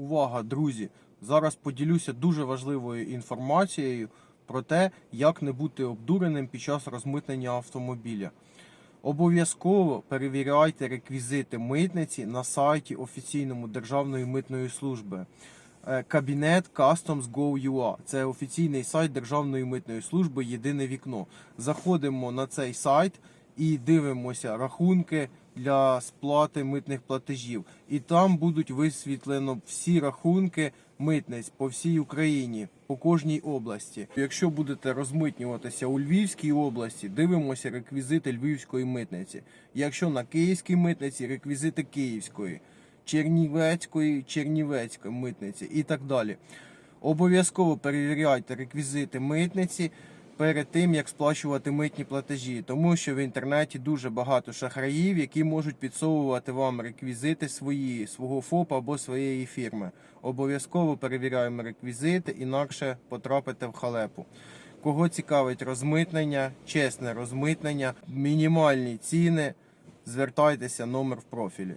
Увага, друзі! Зараз поділюся дуже важливою інформацією про те, як не бути обдуреним під час розмитнення автомобіля. Обов'язково перевіряйте реквізити митниці на сайті офіційному Державної митної служби. Е, Кабінет Customs.gov.ua – це офіційний сайт Державної митної служби Єдине вікно. Заходимо на цей сайт і дивимося рахунки для сплати митних платежів. І там будуть висвітлено всі рахунки митниць по всій Україні, по кожній області. Якщо будете розмитнюватися у Львівській області, дивимося реквізити Львівської митниці. Якщо на Київській митниці, реквізити Київської, Чернівецької, Чернівецької митниці і так далі. Обов'язково перевіряйте реквізити митниці перед тим, як сплачувати митні платежі, тому що в інтернеті дуже багато шахраїв, які можуть підсовувати вам реквізити свої, свого ФОПа або своєї фірми. Обов'язково перевіряємо реквізити, інакше потрапите в халепу. Кого цікавить розмитнення, чесне розмитнення, мінімальні ціни, звертайтеся номер в профілі.